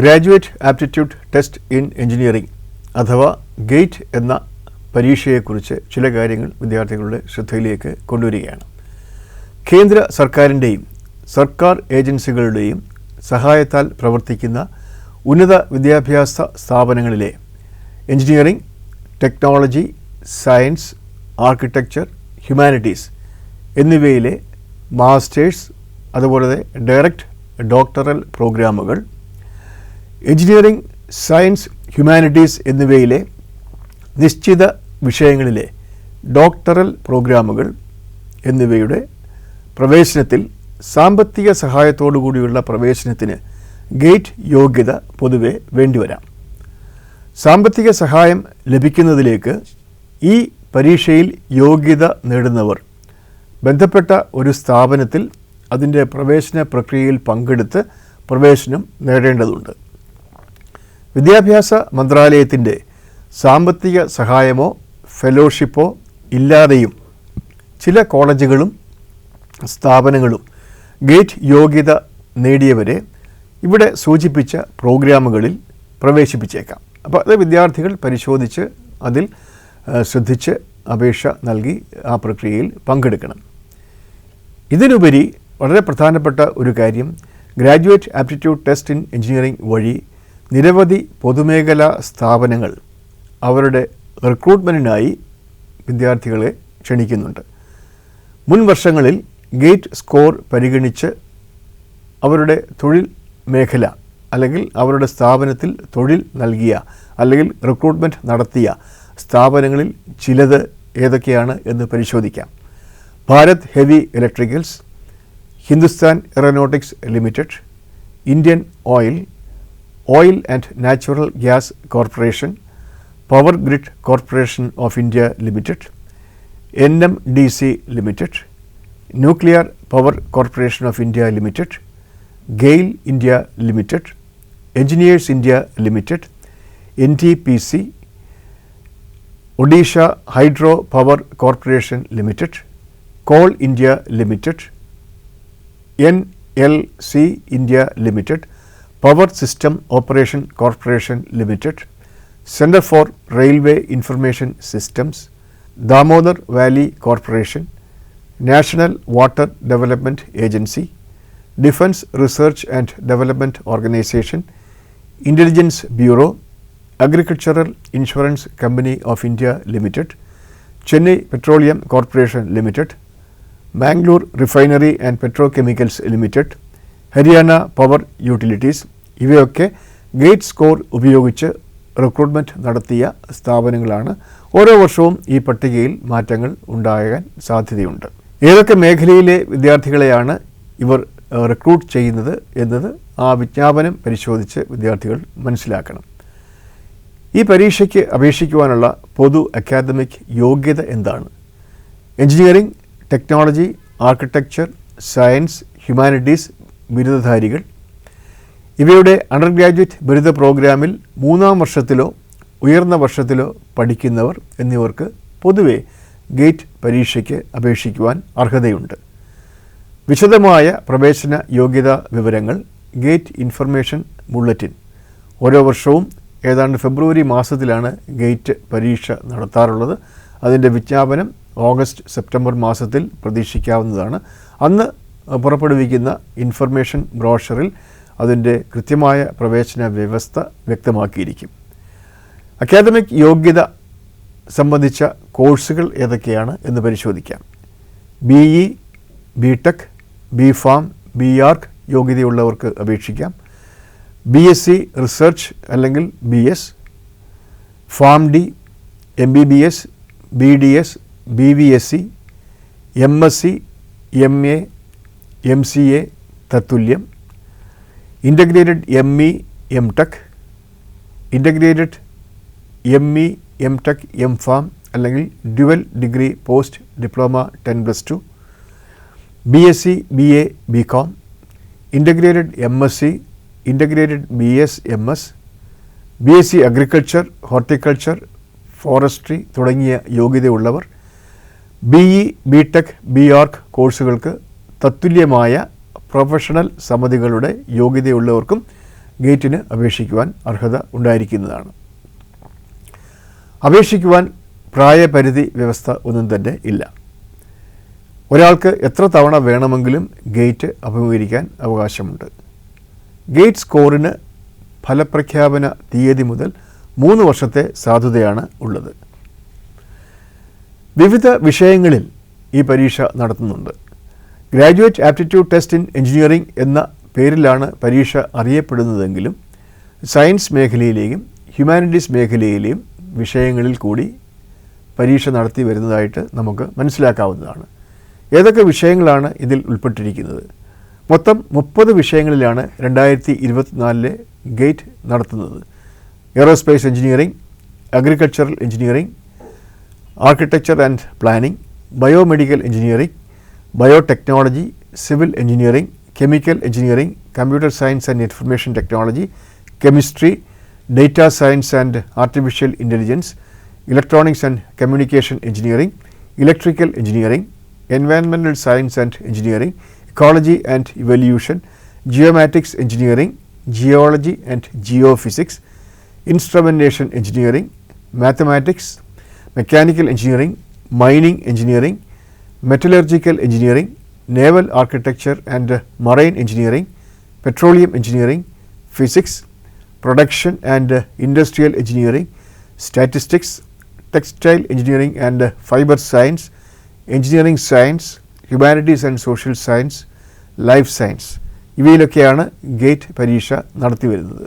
Graduate aptitude test in engineering അഥവാ GATE എന്ന പരീക്ഷയെക്കുറിച്ച് ചില കാര്യങ്ങൾ വിദ്യാർത്ഥികളുടെ ശ്രദ്ധയിലേക്ക് കൊണ്ടുവരികയാണ്. കേന്ദ്ര സർക്കാരിന്റെയും സർക്കാർ ഏജൻസികളുടെയും സഹായത്താൽ പ്രവർത്തിക്കുന്ന ഉന്നത വിദ്യാഭ്യാസ സ്ഥാപനങ്ങളിലെ engineering technology science architecture humanities എന്നിവയിലെ മാസ്റ്റേഴ്സ് അതുപോലെ ഡയറക്റ്റ് ഡോക്ടറൽ പ്രോഗ്രാമുകൾ എഞ്ചിനീയറിംഗ് സയൻസ് ഹ്യൂമാനിറ്റീസ് എന്നിവയിലെ നിശ്ചിത വിഷയങ്ങളിലെ ഡോക്ടറൽ പ്രോഗ്രാമുകൾ എന്നിവയുടെ പ്രവേശനത്തിൽ സാമ്പത്തിക കൂടിയുള്ള പ്രവേശനത്തിന് ഗേറ്റ് യോഗ്യത പൊതുവെ വേണ്ടിവരാം. സാമ്പത്തിക സഹായം ലഭിക്കുന്നതിലേക്ക് ഈ പരീക്ഷയിൽ യോഗ്യത നേടുന്നവർ ബന്ധപ്പെട്ട ഒരു സ്ഥാപനത്തിൽ അതിന്റെ പ്രവേശന പ്രക്രിയയിൽ പങ്കെടുത്ത് പ്രവേശനം നേടേണ്ടതുണ്ട്. വിദ്യാഭ്യാസ മന്ത്രാലയത്തിന്റെ സാമ്പത്തിക സഹായമോ ഫെലോഷിപ്പോ ഇല്ലാതെയും ചില കോളേജുകളും സ്ഥാപനങ്ങളും ഗേറ്റ് യോഗ്യത നേടിയവരെ ഇവിടെ സൂചിപ്പിച്ച പ്രോഗ്രാമുകളിൽ പ്രവേശിപ്പിച്ചേക്കാം. അപ്പോൾ അത് വിദ്യാർത്ഥികൾ പരിശോധിച്ച് അതിൽ ശ്രദ്ധിച്ച് അപേക്ഷ നൽകി ആ പ്രക്രിയയിൽ പങ്കെടുക്കണം. ഇതിനുപരി വളരെ പ്രധാനപ്പെട്ട ഒരു കാര്യം graduate aptitude test in engineering വഴി നിരവധി പൊതുമേഖലാ സ്ഥാപനങ്ങൾ അവരുടെ റിക്രൂട്ട്മെന്റിനായി വിദ്യാർത്ഥികളെ ക്ഷണിക്കുന്നുണ്ട്. മുൻ വർഷങ്ങളിൽ ഗേറ്റ് സ്കോർ പരിഗണിച്ച് അവരുടെ തൊഴിൽ മേഖല അല്ലെങ്കിൽ അവരുടെ സ്ഥാപനത്തിൽ തൊഴിൽ നൽകിയ അല്ലെങ്കിൽ റിക്രൂട്ട്മെന്റ് നടത്തിയ സ്ഥാപനങ്ങളിൽ ചിലത് ഏതൊക്കെയാണ് എന്ന് പരിശോധിക്കാം. Bharat heavy electricals Hindustan aeronautics limited Indian oil Oil and Natural Gas Corporation, Power Grid Corporation of India Limited, NMDC Limited, Nuclear Power Corporation of India Limited, GAIL India Limited, Engineers India Limited, NTPC, Odisha Hydro Power Corporation Limited, Coal India Limited, NLC India Limited, Power System Operation Corporation Limited, Center for Railway Information Systems, Damodar Valley Corporation, National Water Development Agency, Defense Research and Development Organization, Intelligence Bureau, Agricultural Insurance Company of India Limited, Chennai Petroleum Corporation Limited, Bangalore Refinery and Petrochemicals Limited, Haryana power utilities. ഇവയൊക്കെ gate score ഉപയോഗിച്ച് recruitment നടത്തിയ സ്ഥാപനങ്ങളാണ്. ഓരോ വർഷവും ഈ പട്ടികയിൽ മാറ്റങ്ങൾ ഉണ്ടാകാൻ സാധ്യതയുണ്ട്. ഏതൊക്കെ മേഖലയിലെ വിദ്യാർത്ഥികളെയാണ് ഇവർ റിക്രൂട്ട് ചെയ്യുന്നത് എന്നത് ആ വിജ്ഞാപനം പരിശോധിച്ച് വിദ്യാർത്ഥികൾ മനസ്സിലാക്കണം. ഈ പരീക്ഷയ്ക്ക് അപേക്ഷിക്കുവാനുള്ള പൊതു അക്കാദമിക് യോഗ്യത എന്താണ്? Engineering technology architecture science humanities ബിരുദധാരികൾ. ഇവയുടെ അണ്ടർ ഗ്രാജുവേറ്റ് ബിരുദ പ്രോഗ്രാമിൽ മൂന്നാം വർഷത്തിലോ ഉയർന്ന വർഷത്തിലോ പഠിക്കുന്നവർ എന്നിവർക്ക് പൊതുവെ ഗേറ്റ് പരീക്ഷയ്ക്ക് അപേക്ഷിക്കുവാൻ അർഹതയുണ്ട്. വിശദമായ പ്രവേശന യോഗ്യതാ വിവരങ്ങൾ ഗേറ്റ് ഇൻഫർമേഷൻ ബുള്ളറ്റിൻ. ഓരോ വർഷവും ഏതാണ്ട് ഫെബ്രുവരി മാസത്തിലാണ് ഗേറ്റ് പരീക്ഷ നടത്താറുള്ളത്. അതിന്റെ വിജ്ഞാപനം ഓഗസ്റ്റ് സെപ്റ്റംബർ മാസത്തിൽ പ്രതീക്ഷിക്കാവുന്നതാണ്. അന്ന് പുറപ്പെടുവിക്കുന്ന ഇൻഫർമേഷൻ ബ്രോഷറിൽ അതിന്റെ കൃത്യമായ പ്രവേശന വ്യവസ്ഥ വ്യക്തമാക്കിയിരിക്കും. അക്കാദമിക് യോഗ്യത സംബന്ധിച്ച കോഴ്സുകൾ ഏതൊക്കെയാണ് എന്ന് പരിശോധിക്കാം. B E B tech B pharm B arch യോഗ്യതയുള്ളവർക്ക് അപേക്ഷിക്കാം. ബി എസ് സി റിസർച്ച് അല്ലെങ്കിൽ B S pharm D M B B S B D S B V S C M S C M A M C A തത്തുല്യം integrated M E M tech integrated M E M tech M pharm അല്ലെങ്കിൽ dual degree post diploma ten plus two B S C B A B com integrated M S C integrated B S M S B S C agriculture horticulture forestry തുടങ്ങിയ യോഗ്യതയുള്ളവർ B E B tech B arch കോഴ്സുകൾക്ക് തത്തുല്യമായ professional സമിതികളുടെ യോഗ്യതയുള്ളവർക്കും ഗേറ്റിന് അപേക്ഷിക്കുവാൻ അർഹത ഉണ്ടായിരിക്കുന്നതാണ്. അപേക്ഷിക്കുവാൻ പ്രായപരിധി വ്യവസ്ഥ ഒന്നും തന്നെ ഇല്ല. ഒരാൾക്ക് എത്ര തവണ വേണമെങ്കിലും ഗേറ്റ് അഭിമുഖീകരിക്കാൻ അവകാശമുണ്ട്. ഗേറ്റ് സ്കോറിന് ഫലപ്രഖ്യാപന തീയതി മുതൽ മൂന്ന് വർഷത്തെ സാധുതയാണ് ഉള്ളത്. വിവിധ വിഷയങ്ങളിൽ ഈ പരീക്ഷ നടത്തുന്നുണ്ട്. Graduate aptitude test in engineering എന്ന പേരിലാണ് പരീക്ഷ അറിയപ്പെടുന്നതെങ്കിലും സയൻസ് മേഖലയിലെയും ഹ്യൂമാനിറ്റീസ് മേഖലയിലെയും വിഷയങ്ങളിൽ കൂടി പരീക്ഷ നടത്തി വരുന്നതായിട്ട് നമുക്ക് മനസ്സിലാക്കാവുന്നതാണ്. ഏതൊക്കെ വിഷയങ്ങളാണ് ഇതിൽ ഉൾപ്പെട്ടിരിക്കുന്നത്? മൊത്തം മുപ്പത് വിഷയങ്ങളിലാണ് രണ്ടായിരത്തി ഇരുപത്തിനാലിലെ ഗേറ്റ് നടത്തുന്നത്. Aerospace engineering agricultural engineering architecture and planning biomedical engineering biotechnology, civil engineering, chemical engineering, computer science and information technology, chemistry, data science and artificial intelligence, electronics and communication engineering, electrical engineering, environmental science and engineering, ecology and evolution, geomatics engineering, geology and geophysics, instrumentation engineering, mathematics, mechanical engineering, mining engineering, metallurgical engineering naval architecture and marine engineering petroleum engineering physics production and industrial engineering statistics textile engineering and fibre science engineering science humanities and social science life science ഇവയിലൊക്കെയാണ് GATE പരീക്ഷ നടത്തി വരുന്നത്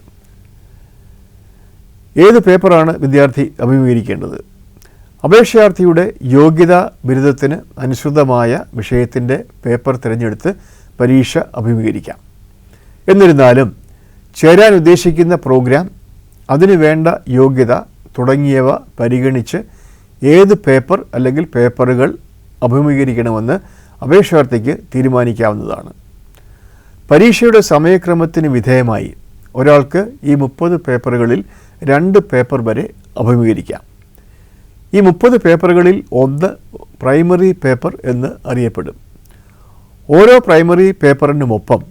ഏത് പേപ്പറാണ് വിദ്യാർത്ഥി അഭിമുഖീകരിക്കേണ്ടത്? അപേക്ഷാർത്ഥിയുടെ യോഗ്യതാ ബിരുദത്തിന് അനുസൃതമായ വിഷയത്തിന്റെ paper തിരഞ്ഞെടുത്ത് പരീക്ഷ അഭിമുഖീകരിക്കാം. എന്നിരുന്നാലും ചേരാൻ ഉദ്ദേശിക്കുന്ന പ്രോഗ്രാം അതിനു വേണ്ട യോഗ്യത തുടങ്ങിയവ പരിഗണിച്ച് ഏത് പേപ്പർ അല്ലെങ്കിൽ പേപ്പറുകൾ അഭിമുഖീകരിക്കണമെന്ന് അപേക്ഷാർത്ഥിക്ക് തീരുമാനിക്കാവുന്നതാണ്. പരീക്ഷയുടെ സമയക്രമത്തിന് വിധേയമായി ഒരാൾക്ക് ഈ മുപ്പത് പേപ്പറുകളിൽ രണ്ട് പേപ്പർ വരെ അഭിമുഖീകരിക്കാം. ഈ മുപ്പത് പേപ്പറുകളിൽ ഒന്ന് പ്രൈമറി പേപ്പർ എന്ന് അറിയപ്പെടും. ഓരോ പ്രൈമറി പേപ്പറിനുമൊപ്പം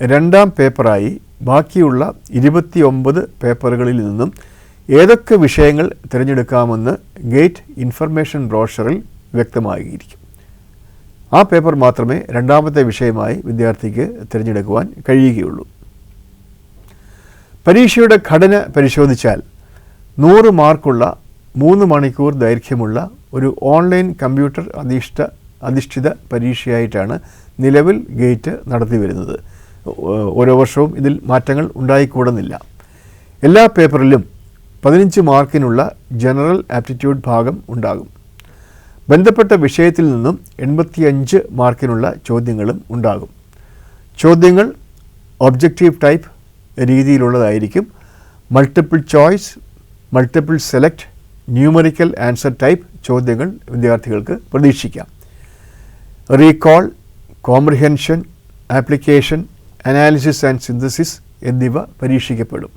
രണ്ടാം പേപ്പറായി ബാക്കിയുള്ള ഇരുപത്തിയൊമ്പത് പേപ്പറുകളിൽ നിന്നും ഏതൊക്കെ വിഷയങ്ങൾ തിരഞ്ഞെടുക്കാമെന്ന് ഗേറ്റ് ഇൻഫർമേഷൻ ബ്രോഷറിൽ വ്യക്തമായിരിക്കും. ആ പേപ്പർ മാത്രമേ രണ്ടാമത്തെ വിഷയമായി വിദ്യാർത്ഥിക്ക് തിരഞ്ഞെടുക്കുവാൻ കഴിയുകയുള്ളൂ. പരീക്ഷയുടെ ഘടന പരിശോധിച്ചാൽ നൂറ് മാർക്കുള്ള മൂന്ന് മണിക്കൂർ ദൈർഘ്യമുള്ള ഒരു ഓൺലൈൻ കമ്പ്യൂട്ടർ അധിഷ്ഠ അധിഷ്ഠിത പരീക്ഷയായിട്ടാണ് നിലവിൽ ഗേറ്റ് നടത്തി വരുന്നത്. ഓരോ വർഷവും ഇതിൽ മാറ്റങ്ങൾ ഉണ്ടായിക്കൂടുന്നില്ല. എല്ലാ പേപ്പറിലും പതിനഞ്ച് മാർക്കിനുള്ള ജനറൽ ആപ്റ്റിറ്റ്യൂഡ് ഭാഗം ഉണ്ടാകും. ബന്ധപ്പെട്ട വിഷയത്തിൽ നിന്നും എൺപത്തിയഞ്ച് മാർക്കിനുള്ള ചോദ്യങ്ങളും ഉണ്ടാകും. ചോദ്യങ്ങൾ objective type രീതിയിലുള്ളതായിരിക്കും. Multiple choice multiple select numerical answer type ചോദ്യങ്ങൾ വിദ്യാർത്ഥികൾക്ക് പ്രതീക്ഷിക്കാം. Recall comprehension application analysis and synthesis എന്നിവ പരീക്ഷിക്കപ്പെടും.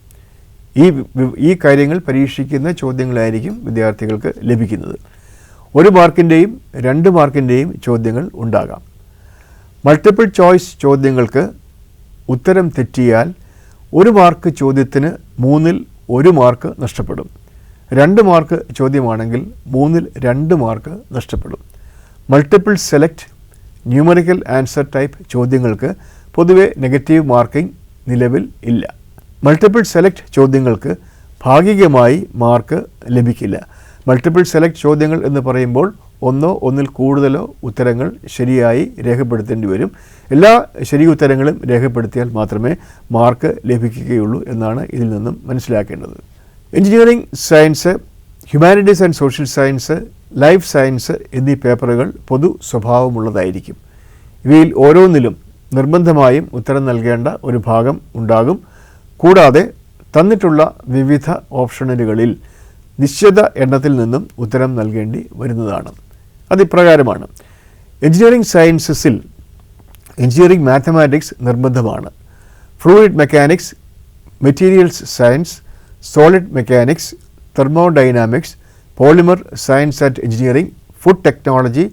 ഈ ഈ കാര്യങ്ങൾ പരീക്ഷിക്കുന്ന ചോദ്യങ്ങളായിരിക്കും വിദ്യാർത്ഥികൾക്ക് ലഭിക്കുന്നത്. ഒരു മാർക്കിന്റെയും രണ്ട് മാർക്കിന്റെയും ചോദ്യങ്ങൾ ഉണ്ടാകാം. മൾട്ടിപ്പിൾ ചോയ്സ് ചോദ്യങ്ങൾക്ക് ഉത്തരം തെറ്റിയാൽ ഒരു മാർക്ക് ചോദ്യത്തിന് മൂന്നിൽ ഒരു മാർക്ക് നഷ്ടപ്പെടും. രണ്ട് മാർക്ക് ചോദ്യമാണെങ്കിൽ മൂന്നിൽ രണ്ട് മാർക്ക് നഷ്ടപ്പെടും. Multiple select numerical answer type ചോദ്യങ്ങൾക്ക് പൊതുവെ നെഗറ്റീവ് മാർക്കിംഗ് നിലവിൽ ഇല്ല. മൾട്ടിപ്പിൾ സെലക്ട് ചോദ്യങ്ങൾക്ക് ഭാഗികമായി മാർക്ക് ലഭിക്കില്ല. മൾട്ടിപ്പിൾ സെലക്ട് ചോദ്യങ്ങൾ എന്ന് പറയുമ്പോൾ ഒന്നോ ഒന്നിൽ കൂടുതലോ ഉത്തരങ്ങൾ ശരിയായി രേഖപ്പെടുത്തേണ്ടി വരും. എല്ലാ ശരി ഉത്തരങ്ങളും രേഖപ്പെടുത്തിയാൽ മാത്രമേ മാർക്ക് ലഭിക്കുകയുള്ളൂ എന്നാണ് ഇതിൽ നിന്നും മനസ്സിലാക്കേണ്ടത്. Engineering science humanities and social science life science എന്നീ പേപ്പറുകൾ പൊതു സ്വഭാവമുള്ളതായിരിക്കും. ഇവയിൽ ഓരോന്നിലും നിർബന്ധമായും ഉത്തരം നൽകേണ്ട ഒരു ഭാഗം ഉണ്ടാകും. കൂടാതെ തന്നിട്ടുള്ള വിവിധ ഓപ്ഷണലുകളിൽ നിശ്ചിത എണ്ണത്തിൽ നിന്നും ഉത്തരം നൽകേണ്ടി വരുന്നതാണ്. അതിപ്രകാരമാണ്. എഞ്ചിനീയറിംഗ് സയൻസസിൽ എഞ്ചിനീയറിംഗ് മാത്തമാറ്റിക്സ് നിർബന്ധമാണ്. Fluid mechanics materials science solid mechanics thermodynamics polymer science and engineering food technology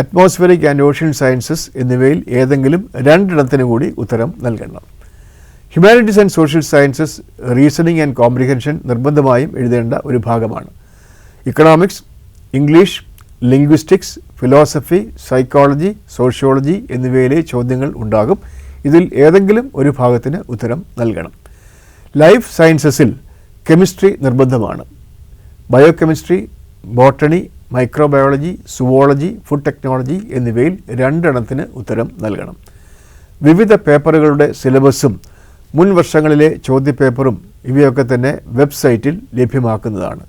atmospheric and ocean sciences എന്നിവയിൽ ഏതെങ്കിലും രണ്ടിടത്തിന് കൂടി ഉത്തരം നൽകണം. Humanities and social sciences reasoning and comprehension നിർബന്ധമായും എഴുതേണ്ട ഒരു ഭാഗമാണ്. Economics English linguistics philosophy psychology sociology എന്നിവയിലെ ചോദ്യങ്ങൾ ഉണ്ടാകും. ഇതിൽ ഏതെങ്കിലും ഒരു ഭാഗത്തിന് ഉത്തരം നൽകണം. ലൈഫ് സയൻസസിൽ കെമിസ്ട്രി നിർബന്ധമാണ്. Biochemistry botany microbiology zoology food technology എന്നിവയിൽ രണ്ടെണ്ണത്തിന് ഉത്തരം നൽകണം. വിവിധ പേപ്പറുകളുടെ സിലബസും മുൻ വർഷങ്ങളിലെ ചോദ്യപേപ്പറും ഇവയൊക്കെ തന്നെ വെബ്സൈറ്റിൽ ലഭ്യമാക്കുന്നതാണ്.